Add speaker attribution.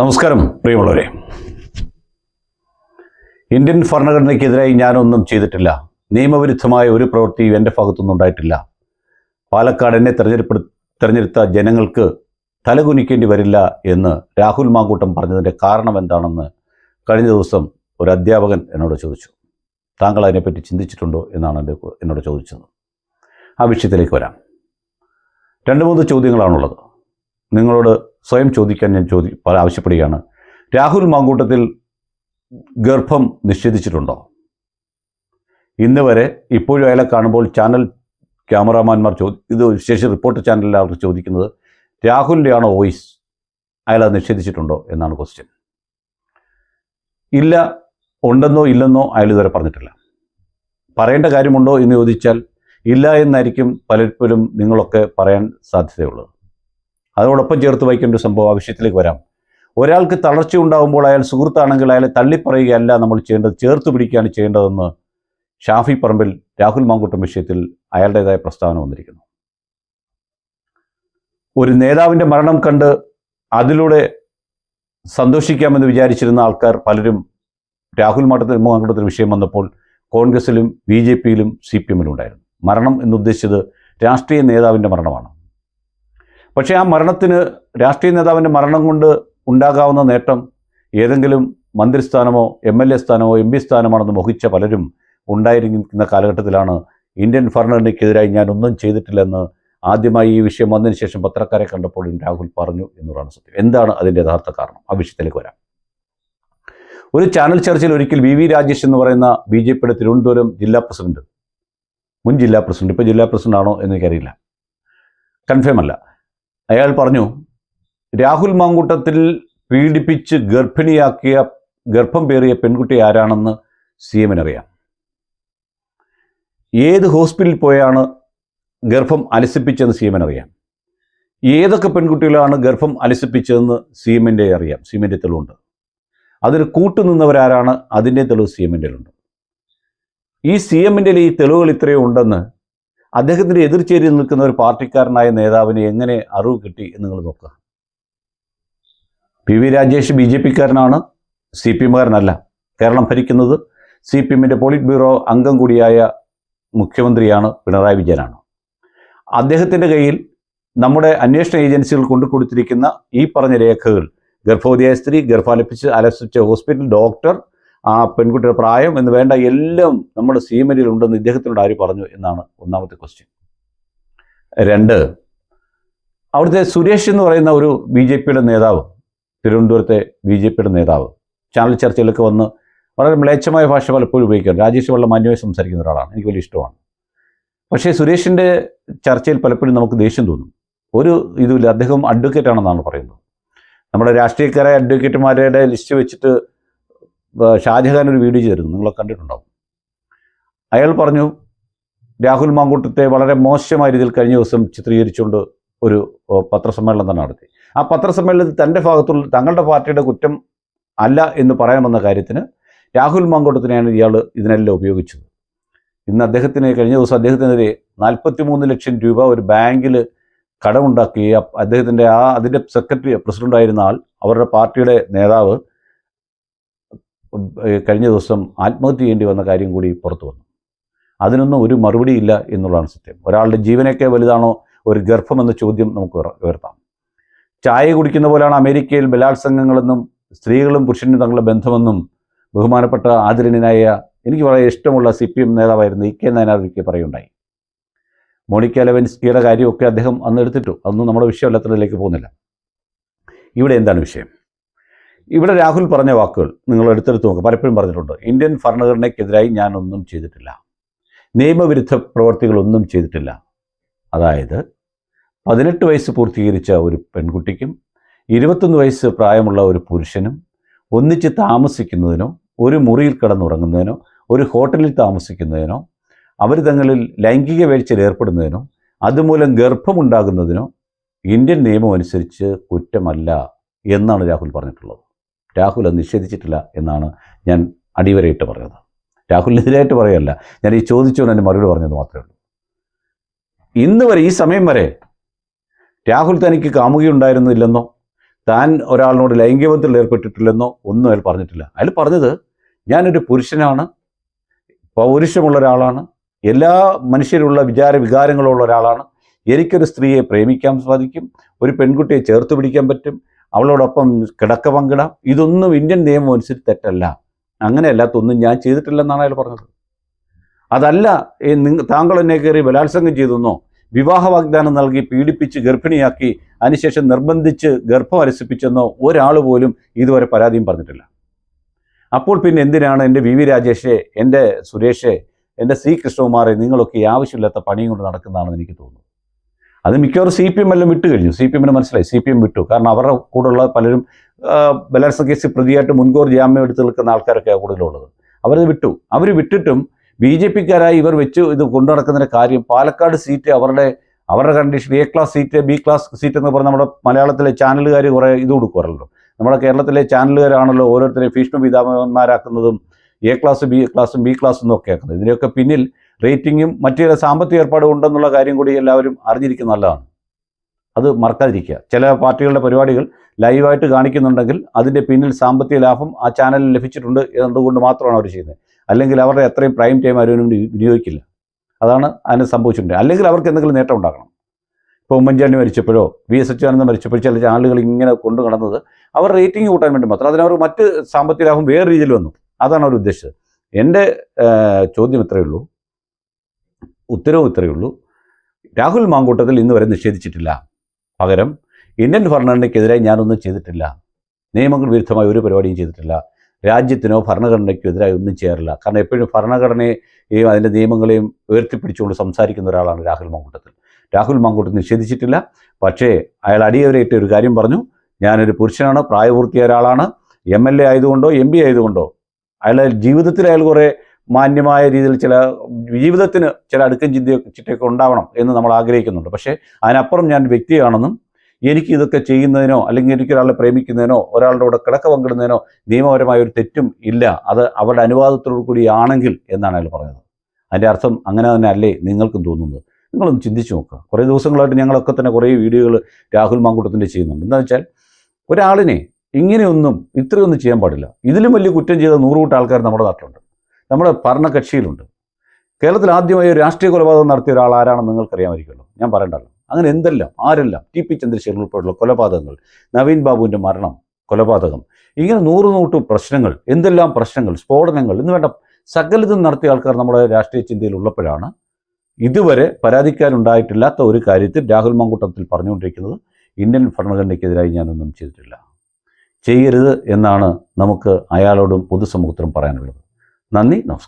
Speaker 1: നമസ്കാരം പ്രിയമുള്ളവരെ. ഇന്ത്യൻ ഭരണഘടനയ്ക്കെതിരായി ഞാനൊന്നും ചെയ്തിട്ടില്ല. നിയമവിരുദ്ധമായ ഒരു പ്രവൃത്തിയും എന്റെ ഭാഗത്തുനിന്നും ഉണ്ടായിട്ടില്ല. പാലക്കാട് എന്നെ തെരഞ്ഞെടുപ്പ് തെരഞ്ഞെടുത്ത ജനങ്ങൾക്ക് തലകുനിക്കേണ്ടി വരില്ല എന്ന് രാഹുൽ മാങ്കൂട്ടം പറഞ്ഞതിന്റെ കാരണം എന്താണെന്ന് കഴിഞ്ഞ ദിവസം ഒരു അധ്യാപകൻ എന്നോട് ചോദിച്ചു. താങ്കൾ അതിനെപ്പറ്റി ചിന്തിച്ചിട്ടുണ്ടോ എന്നാണ് എന്റെ എന്നോട് ചോദിച്ചത്. ആ വിഷയത്തിലേക്ക് വരാം. രണ്ട് മൂന്ന് ചോദ്യങ്ങളാണുള്ളത്. നിങ്ങളോട് സ്വയം ചോദിക്കാൻ ഞാൻ ചോദി ആവശ്യപ്പെടുകയാണ്. രാഹുൽ മാങ്കൂട്ടത്തിൽ ഗർഭം നിഷേധിച്ചിട്ടുണ്ടോ? ഇന്ന് വരെ ഇപ്പോഴും അയാളെ കാണുമ്പോൾ ചാനൽ ക്യാമറാമാന്മാർ ചോ ഇത് വിശേഷ റിപ്പോർട്ട് ചാനലിൽ അവർ ചോദിക്കുന്നത് രാഹുലിന്റെ ആണോ വോയിസ്? അയാൾ അത് നിഷേധിച്ചിട്ടുണ്ടോ എന്നാണ് ക്വസ്റ്റ്യൻ ഇല്ല ഉണ്ടെന്നോ ഇല്ലെന്നോ അയാൾ ഇതുവരെ പറഞ്ഞിട്ടില്ല. പറയേണ്ട കാര്യമുണ്ടോ എന്ന് ചോദിച്ചാൽ ഇല്ല എന്നായിരിക്കും പലപ്പോഴും നിങ്ങളൊക്കെ പറയാൻ സാധ്യതയുള്ളത്. അതോടൊപ്പം ചേർത്ത് വയ്ക്കേണ്ട ഒരു സംഭവം ആ വിഷയത്തിലേക്ക് വരാം. ഒരാൾക്ക് തളർച്ച ഉണ്ടാകുമ്പോൾ അയാൾ സുഹൃത്താണെങ്കിൽ അയാളെ തള്ളിപ്പറയുകയല്ല നമ്മൾ ചെയ്യേണ്ടത് ചേർത്ത് പിടിക്കുകയാണ് ചെയ്യേണ്ടതെന്ന് ഷാഫി പറമ്പിൽ രാഹുൽ മാങ്കുട്ടം വിഷയത്തിൽ അയാളുടേതായ പ്രസ്താവന വന്നിരിക്കുന്നു. ഒരു നേതാവിന്റെ മരണം കണ്ട് അതിലൂടെ സന്തോഷിക്കാമെന്ന് വിചാരിച്ചിരുന്ന ആൾക്കാർ പലരും രാഹുൽ മാട്ടത്തിൽ മാങ്കുട്ടത്തിൽ വിഷയം വന്നപ്പോൾ കോൺഗ്രസിലും ബി ജെ പിയിലും സി പി എമ്മിലും ഉണ്ടായിരുന്നു. മരണം എന്നുദ്ദേശിച്ചത് രാഷ്ട്രീയ നേതാവിന്റെ മരണമാണ്. പക്ഷേ ആ മരണത്തിന് രാഷ്ട്രീയ നേതാവിന്റെ മരണം കൊണ്ട് ഉണ്ടാകാവുന്ന നേട്ടം ഏതെങ്കിലും മന്ത്രിസ്ഥാനമോ എം എൽ എ സ്ഥാനമോ എം പി സ്ഥാനമാണെന്ന് മോഹിച്ച പലരും ഉണ്ടായിരിക്കുന്ന കാലഘട്ടത്തിലാണ് ഇന്ത്യൻ ഭരണഘടനയ്ക്കെതിരായി ഞാനൊന്നും ചെയ്തിട്ടില്ലെന്ന് ആദ്യമായി ഈ വിഷയം വന്നതിന് ശേഷം പത്രക്കാരെ കണ്ടപ്പോഴും രാഹുൽ പറഞ്ഞു എന്നുള്ളതാണ് സത്യം. എന്താണ് അതിന്റെ യഥാർത്ഥ കാരണം? ആ വിഷയത്തിലേക്ക് വരാം. ഒരു ചാനൽ ചർച്ചയിൽ ഒരിക്കൽ വി വി രാജേഷ് എന്ന് പറയുന്ന ബി ജെ പിയുടെ തിരുവനന്തപുരം ജില്ലാ പ്രസിഡന്റ് മുൻ ജില്ലാ പ്രസിഡന്റ് ഇപ്പോൾ ജില്ലാ പ്രസിഡന്റ് ആണോ എന്ന് എനിക്കറിയില്ല. കൺഫേം അല്ല. അയാൾ പറഞ്ഞു രാഹുൽ മാങ്കൂട്ടത്തിൽ പീഡിപ്പിച്ച് ഗർഭിണിയാക്കിയ ഗർഭം പേറിയ പെൺകുട്ടി ആരാണെന്ന് സി എമ്മിനറിയാം ഏത് ഹോസ്പിറ്റലിൽ പോയാണ് ഗർഭം അലസിപ്പിച്ചതെന്ന് സി എമ്മിനറിയാം ഏതൊക്കെ പെൺകുട്ടികളാണ് ഗർഭം അലസിപ്പിച്ചതെന്ന് സി എമ്മിന്റെ അറിയാം. സി എമ്മിന്റെ തെളിവുണ്ട്. അതിൽ കൂട്ടുനിന്നവരാരാണ് അതിന്റെ തെളിവ് സി എമ്മിന്റെ ഈ സി എമ്മിന്റെ ഈ തെളിവുകൾ ഇത്രയും ഉണ്ടെന്ന് അദ്ദേഹത്തിന്റെ എതിർചേരിയിൽ നിൽക്കുന്ന ഒരു പാർട്ടിക്കാരനായ നേതാവിന് എങ്ങനെ അറിവ് കിട്ടി എന്ന് നിങ്ങൾ നോക്കുക. P V Rajesh B J പിക്കാരനാണ് C P എമ്മുകാരനല്ല. കേരളം ഭരിക്കുന്നത് സി പി എമ്മിന്റെ പോളിറ്റ് ബ്യൂറോ അംഗം കൂടിയായ മുഖ്യമന്ത്രിയാണ് പിണറായി വിജയനാണ്. അദ്ദേഹത്തിന്റെ കയ്യിൽ നമ്മുടെ അന്വേഷണ ഏജൻസികൾ കൊണ്ടു കൊടുത്തിരിക്കുന്ന ഈ പറഞ്ഞ രേഖകൾ ഗർഭവതിയായ സ്ത്രീ ഗർഭാലപിച്ച് അലസിച്ച ഹോസ്പിറ്റൽ ഡോക്ടർ ആ പെൺകുട്ടിയുടെ പ്രായം എന്ന് വേണ്ട എല്ലാം നമ്മുടെ സീമനിൽ ഉണ്ടെന്ന് ഇദ്ദേഹത്തിനോട് ആര് പറഞ്ഞു എന്നാണ് ഒന്നാമത്തെ ക്വസ്റ്റ്യൻ രണ്ട് അവിടുത്തെ സുരേഷ് എന്ന് പറയുന്ന ഒരു ബി ജെ പിയുടെ നേതാവ് തിരുവനന്തപുരത്തെ ബി ജെ പിയുടെ നേതാവ് ചാനൽ ചർച്ചയിലൊക്കെ വന്ന് വളരെ മ്ലേച്ഛമായ ഭാഷ പലപ്പോഴും ഉപയോഗിക്കാറ് രാജേഷ് വളരെ മാന്യമായി സംസാരിക്കുന്ന ഒരാളാണ്. എനിക്ക് വലിയ ഇഷ്ടമാണ്. പക്ഷേ സുരേഷിന്റെ ചർച്ചയിൽ പലപ്പോഴും നമുക്ക് ദേഷ്യം തോന്നും. ഒരു ഇതുമില്ല. അദ്ദേഹം അഡ്വക്കേറ്റ് ആണെന്നാണ് പറയുന്നത്. നമ്മുടെ രാഷ്ട്രീയക്കാരായ അഡ്വക്കേറ്റുമാരുടെ ലിസ്റ്റ് വെച്ചിട്ട് ഷാജഹാൻ ഒരു വീഡിയോ ചെയ്തിരുന്നു. നിങ്ങളൊക്കെ കണ്ടിട്ടുണ്ടാവും. അയാൾ പറഞ്ഞു രാഹുൽ മാങ്കൂട്ടത്തെ വളരെ മോശമായ രീതിയിൽ കഴിഞ്ഞ ദിവസം ചിത്രീകരിച്ചുകൊണ്ട് ഒരു പത്രസമ്മേളനം തന്നെ നടത്തി. ആ പത്രസമ്മേളനത്തിൽ തന്റെ ഭാഗത്തുള്ള തങ്ങളുടെ പാർട്ടിയുടെ കുറ്റം അല്ല എന്ന് പറയാമെന്ന കാര്യത്തിന് രാഹുൽ മാങ്കോട്ടത്തിനെയാണ് ഇയാൾ ഇതിനെല്ലാം ഉപയോഗിച്ചത്. ഇന്ന് അദ്ദേഹത്തിന് കഴിഞ്ഞ ദിവസം അദ്ദേഹത്തിനെതിരെ നാൽപ്പത്തി മൂന്ന് ലക്ഷം രൂപ ഒരു ബാങ്കിൽ കടമുണ്ടാക്കി അദ്ദേഹത്തിന്റെ ആ അതിന്റെ സെക്രട്ടറി പ്രസിഡന്റായിരുന്ന ആൾ അവരുടെ പാർട്ടിയുടെ നേതാവ് കഴിഞ്ഞ ദിവസം ആത്മഹത്യ ചെയ്യേണ്ടി വന്ന കാര്യം കൂടി പുറത്തു വന്നു. അതിനൊന്നും ഒരു മറുപടി ഇല്ല എന്നുള്ളതാണ് സത്യം. ഒരാളുടെ ജീവനൊക്കെ വലുതാണോ ഒരു ഗർഭം എന്ന ചോദ്യം നമുക്ക് ഉയർത്താം. ചായ കുടിക്കുന്ന പോലെയാണ് അമേരിക്കയിൽ ബലാത്സംഗങ്ങളെന്നും സ്ത്രീകളും പുരുഷനും തങ്ങളുടെ ബന്ധമെന്നും ബഹുമാനപ്പെട്ട ആദരണീയനായ എനിക്ക് വളരെ ഇഷ്ടമുള്ള സി പി എം നേതാവായിരുന്നു ഇ കെ നയനാർ പറയുണ്ടായി. മോണിക്ക ലെവൻസ്കിയുടെ കാര്യമൊക്കെ അദ്ദേഹം അന്ന് എടുത്തിട്ടു. അതൊന്നും നമ്മുടെ വിഷയമല്ലാത്തതിലേക്ക് പോകുന്നില്ല. ഇവിടെ എന്താണ് വിഷയം? ഇവിടെ രാഹുൽ പറഞ്ഞ വാക്കുകൾ നിങ്ങൾ എടുത്തെടുത്ത് നോക്കുക പലപ്പോഴും പറഞ്ഞിട്ടുണ്ട്. ഇന്ത്യൻ ഭരണഘടനയ്ക്കെതിരായി ഞാനൊന്നും ചെയ്തിട്ടില്ല. നിയമവിരുദ്ധ പ്രവർത്തികളൊന്നും ചെയ്തിട്ടില്ല. അതായത് പതിനെട്ട് വയസ്സ് പൂർത്തീകരിച്ച ഒരു പെൺകുട്ടിക്കും ഇരുപത്തൊന്ന് വയസ്സ് പ്രായമുള്ള ഒരു പുരുഷനും ഒന്നിച്ച് താമസിക്കുന്നതിനോ ഒരു മുറിയിൽ കിടന്നുറങ്ങുന്നതിനോ ഒരു ഹോട്ടലിൽ താമസിക്കുന്നതിനോ അവർ തങ്ങളിൽ ലൈംഗിക വീഴ്ചയിൽ ഏർപ്പെടുന്നതിനോ അതുമൂലം ഗർഭമുണ്ടാകുന്നതിനോ ഇന്ത്യൻ നിയമം അനുസരിച്ച് കുറ്റമല്ല എന്നാണ് രാഹുൽ പറഞ്ഞിട്ടുള്ളത്. രാഹുൽ അത് നിഷേധിച്ചിട്ടില്ല എന്നാണ് ഞാൻ അടിവരയിട്ട് പറയുന്നത്. രാഹുലിനെതിരായിട്ട് പറയല്ല ഞാൻ ഈ ചോദിച്ചുകൊണ്ട് എന്റെ മറുപടി പറഞ്ഞത് മാത്രമേ ഉള്ളൂ. ഇന്ന് വരെ ഈ സമയം വരെ രാഹുൽ തനിക്ക് കാമുകയുണ്ടായിരുന്നില്ലെന്നോ താൻ ഒരാളിനോട് ലൈംഗികബന്ധത്തിൽ ഏർപ്പെട്ടിട്ടില്ലെന്നോ ഒന്നും അയാൾ പറഞ്ഞിട്ടില്ല. അയാൾ പറഞ്ഞത് ഞാനൊരു പുരുഷനാണ് പൗരുഷമുള്ള ഒരാളാണ് എല്ലാ മനുഷ്യരുള്ള വിചാര വികാരങ്ങളുള്ള ഒരാളാണ് എനിക്കൊരു സ്ത്രീയെ പ്രേമിക്കാൻ സാധിക്കും ഒരു പെൺകുട്ടിയെ ചേർത്ത് പിടിക്കാൻ പറ്റും അവളോടൊപ്പം കിടക്ക പങ്കിടാം. ഇതൊന്നും ഇന്ത്യൻ നിയമം അനുസരിച്ച് തെറ്റല്ല. അങ്ങനെയല്ലാത്തൊന്നും ഞാൻ ചെയ്തിട്ടില്ലെന്നാണ് അയാൾ പറഞ്ഞത്. അതല്ല താങ്കൾ എന്നെ കയറി ബലാത്സംഗം ചെയ്തെന്നോ വിവാഹ വാഗ്ദാനം നൽകി പീഡിപ്പിച്ച് ഗർഭിണിയാക്കി അതിനുശേഷം നിർബന്ധിച്ച് ഗർഭം അലസിപ്പിച്ചെന്നോ ഒരാൾ പോലും ഇതുവരെ പരാതിയും പറഞ്ഞിട്ടില്ല. അപ്പോൾ പിന്നെ എന്തിനാണ് എന്റെ വി വി രാജേഷെ എന്റെ സുരേഷെ എന്റെ സി കൃഷ്ണകുമാറെ നിങ്ങളൊക്കെ ആവശ്യമില്ലാത്ത പണിയും കൊണ്ട് നടക്കുന്നതാണെന്ന് എനിക്ക് തോന്നുന്നു? അത് മിക്കവാറും സി പി എം എല്ലാം വിട്ടു കഴിഞ്ഞു. സി പി എമ്മിന് മനസ്സിലായി. സി പി എം വിട്ടു. കാരണം അവരുടെ കൂടെയുള്ള പലരും ബലാത്സംഗ കേസിൽ പ്രതിയായിട്ട് മുൻകൂർ ജാമ്യം എടുത്ത് നിൽക്കുന്ന ആൾക്കാരൊക്കെ കൂടുതലുള്ളത്. അവരത് വിട്ടു. അവർ വിട്ടിട്ടും ബി ജെ പിക്കാരായി ഇവർ വെച്ച് ഇത് കൊണ്ടു നടക്കുന്നതിന്റെ കാര്യം പാലക്കാട് സീറ്റ് അവരുടെ അവരുടെ condition A class seat B class seat എന്ന് പറഞ്ഞാൽ നമ്മുടെ മലയാളത്തിലെ ചാനലുകാർ കുറേ ഇത് കൊടുക്കുമല്ലോ നമ്മുടെ കേരളത്തിലെ ചാനലുകാരാണല്ലോ ഓരോരുത്തരെയും Bhishma പിതാമന്മാരാക്കുന്നതും A class B class B ക്ലാസ്സും എന്നൊക്കെ ആക്കുന്നത് ഇതിന്റെയൊക്കെ പിന്നിൽ റേറ്റിങ്ങും മറ്റു ചില സാമ്പത്തിക ഏർപ്പാടും ഉണ്ടെന്നുള്ള കാര്യം കൂടി എല്ലാവരും അറിഞ്ഞിരിക്കുന്ന നല്ലതാണ്. അത് മറക്കാതിരിക്കുക. ചില പാർട്ടികളുടെ പരിപാടികൾ ലൈവായിട്ട് കാണിക്കുന്നുണ്ടെങ്കിൽ അതിന്റെ പിന്നിൽ സാമ്പത്തിക ലാഭം ആ ചാനലിൽ ലഭിച്ചിട്ടുണ്ട് എന്നതുകൊണ്ട് മാത്രമാണ് അവർ ചെയ്യുന്നത്. അല്ലെങ്കിൽ അവരുടെ എത്രയും പ്രൈം ടൈം വേണ്ടി വിനിയോഗിക്കില്ല. അതാണ് അതിന് സംഭവിച്ചിട്ടുണ്ട്. അല്ലെങ്കിൽ അവർക്ക് എന്തെങ്കിലും നേട്ടം ഉണ്ടാക്കണം ഇപ്പോൾ ഉമ്മൻചാണ്ടി മരിച്ചപ്പോഴോ വി എസ് അച്യുതാനന്ദൻ മരിച്ചപ്പോഴോ ചില ചാനലുകൾ ഇങ്ങനെ കൊണ്ടു നടന്നത് അവർ റേറ്റിംഗ് കൂട്ടാൻ വേണ്ടി മാത്രം. അതിനവർ മറ്റ് സാമ്പത്തിക ലാഭം വേറെ രീതിയിൽ വന്നു. അതാണ് അവർ ഉദ്ദേശിച്ചത്. എന്റെ ചോദ്യം ഇത്രയേ ഉള്ളൂ. ഉത്തരവും ഇത്രയേ ഉള്ളൂ. രാഹുൽ മാങ്കൂട്ടത്തിൽ ഇന്ന് വരെ നിഷേധിച്ചിട്ടില്ല. പകരം ഇന്ത്യൻ ഭരണഘടനയ്ക്കെതിരെ ഞാനൊന്നും ചെയ്തിട്ടില്ല. നിയമങ്ങൾ വിരുദ്ധമായ ഒരു പരിപാടിയും ചെയ്തിട്ടില്ല. രാജ്യത്തിനോ ഭരണഘടനയ്ക്കോ എതിരായി ഒന്നും ചെയ്യാറില്ല. കാരണം എപ്പോഴും ഭരണഘടനയെയും അതിന്റെ നിയമങ്ങളെയും ഉയർത്തിപ്പിടിച്ചുകൊണ്ട് സംസാരിക്കുന്ന ഒരാളാണ് രാഹുൽ മാങ്കൂട്ടത്തിൽ. രാഹുൽ മാങ്കൂട്ടത്തിൽ നിഷേധിച്ചിട്ടില്ല. പക്ഷേ അയാൾ അടിയവരേറ്റ ഒരു കാര്യം പറഞ്ഞു. ഞാനൊരു പുരുഷനാണ് പ്രായപൂർത്തിയായ ഒരാളാണ്. എം എൽ എ ആയതുകൊണ്ടോ എം പി ആയതുകൊണ്ടോ അയാൾ ജീവിതത്തിൽ അയാൾ കുറേ മാന്യമായ രീതിയിൽ ചില ജീവിതത്തിന് ചില അടുക്കും ചിന്തയൊക്കെ ചിട്ടയൊക്കെ ഉണ്ടാവണം എന്ന് നമ്മൾ ആഗ്രഹിക്കുന്നുണ്ട്. പക്ഷേ അതിനപ്പുറം ഞാൻ വ്യക്തിയാണെന്നും എനിക്ക് ഇതൊക്കെ ചെയ്യുന്നതിനോ അല്ലെങ്കിൽ എനിക്ക് ഒരാളെ പ്രേമിക്കുന്നതിനോ ഒരാളുടെ കൂടെ കിടക്ക പങ്കിടുന്നതിനോ നിയമപരമായ ഒരു തെറ്റും ഇല്ല. അത് അവരുടെ അനുവാദത്തോടു കൂടിയാണെങ്കിൽ എന്നാണ് അയാൾ പറഞ്ഞത്. അതിന്റെ അർത്ഥം അങ്ങനെ തന്നെ അല്ലേ നിങ്ങൾക്കും തോന്നുന്നത്? നിങ്ങളൊന്ന് ചിന്തിച്ച് നോക്കുക. കുറേ ദിവസങ്ങളായിട്ട് ഞങ്ങളൊക്കെ തന്നെ കുറേ വീഡിയോകൾ രാഹുൽ മാങ്കൂട്ടത്തിന്റെ ചെയ്യുന്നുണ്ട്. എന്താ വെച്ചാൽ ഒരാളിനെ ഇങ്ങനെയൊന്നും ഇത്രയൊന്നും ചെയ്യാൻ പാടില്ല. ഇതിലും വലിയ കുറ്റം ചെയ്ത നൂറുകൂട്ടം ആൾക്കാർ നമ്മുടെ നാട്ടിലുണ്ട്. നമ്മുടെ ഭരണകക്ഷിയിലുണ്ട്. കേരളത്തിൽ ആദ്യമായി ഒരു രാഷ്ട്രീയ കൊലപാതകം നടത്തിയ ഒരാൾ ആരാണെന്ന് നിങ്ങൾക്കറിയാമായിരിക്കുമല്ലോ. ഞാൻ പറയണ്ടല്ലോ. അങ്ങനെ എന്തെല്ലാം? ആരെല്ലാം? ടി പി ചന്ദ്രശേഖരൻ ഉൾപ്പെടെയുള്ള കൊലപാതകങ്ങൾ നവീൻ ബാബുവിന്റെ മരണം കൊലപാതകം ഇങ്ങനെ നൂറ് നൂട്ടു പ്രശ്നങ്ങൾ എന്തെല്ലാം പ്രശ്നങ്ങൾ സ്ഫോടനങ്ങൾ എന്ന് വേണ്ട സകലതും നടത്തിയ ആൾക്കാർ നമ്മുടെ രാഷ്ട്രീയ ചിന്തയിൽ ഉള്ളപ്പോഴാണ് ഇതുവരെ പരാതിക്കാരുണ്ടായിട്ടില്ലാത്ത ഒരു കാര്യത്തിൽ രാഹുൽ മങ്കൂട്ടത്തിൽ പറഞ്ഞുകൊണ്ടിരിക്കുന്നത് ഇന്ത്യൻ ഭരണഘടനയ്ക്കെതിരായി ഞാനൊന്നും ചെയ്തിട്ടില്ല. ചെയ്യരുത് എന്നാണ് നമുക്ക് അയാളോടും പൊതുസമൂഹത്തിനും പറയാനുള്ളത്. നന്ദി നമസ്കാരം.